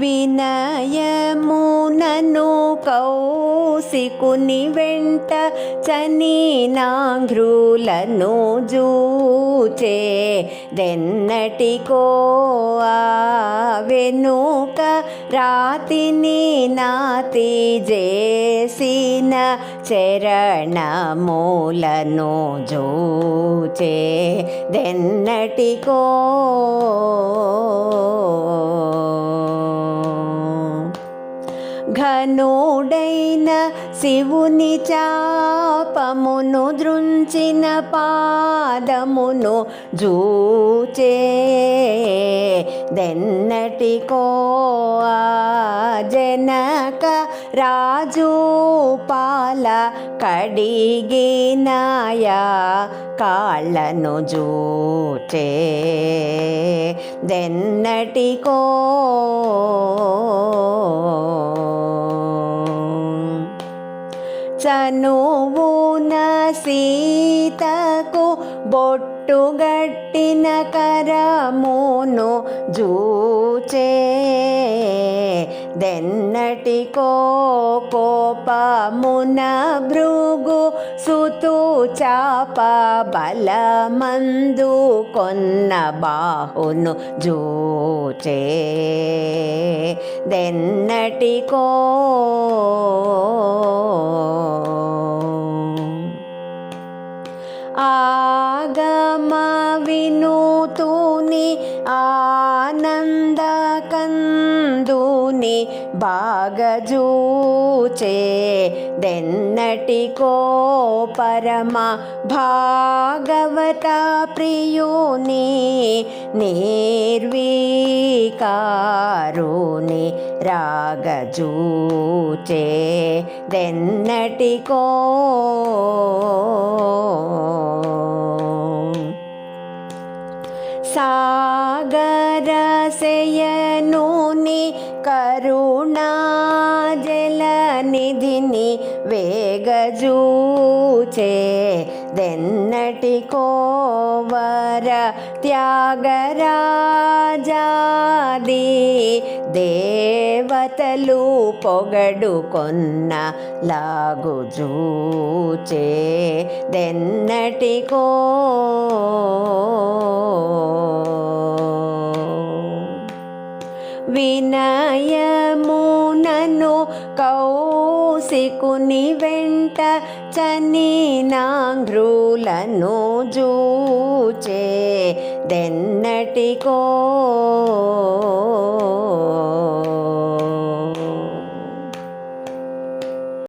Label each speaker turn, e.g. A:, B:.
A: వినయమునను కౌశికుని వెంట చనినాంఘ్రులను జూచే దెన్నటికో వెనుక రాతిని నాతి చేసిన చరణములను జూచే దెన్నటికో ఘనుడైన శివుని చాపమును దృంచిన పాదమును జూచే దెన్నటికో ఆ జనక రాజు పాల కడిగినాయా కాళ్ళను జూచే దెన్నటి కో చనువున సీతకు బొట్టుగట్టిన కరమును జూచే. దెన్నటికో కోపమున భృగు సుతు చాప బలమందు కొన్న బాహును జూచే. దెన్నటికో ఆగమ వినూతుని ఆనందకందుని బాగజూచే దెన్నటికో పరమ భాగవత ప్రియుని నిర్వీకారుని రాగజూచే సాగరశయనుని కరుణాజలనిధిని వేగజూచే దెన్నటికో వర త్యాగరాజాది దేవతలు పొగడుకొన్న లాగుజూచే దెన్నటికో వినయమునను కౌశికుని వెంట చనినాంఘ్రులను జూచే దెన్నటికో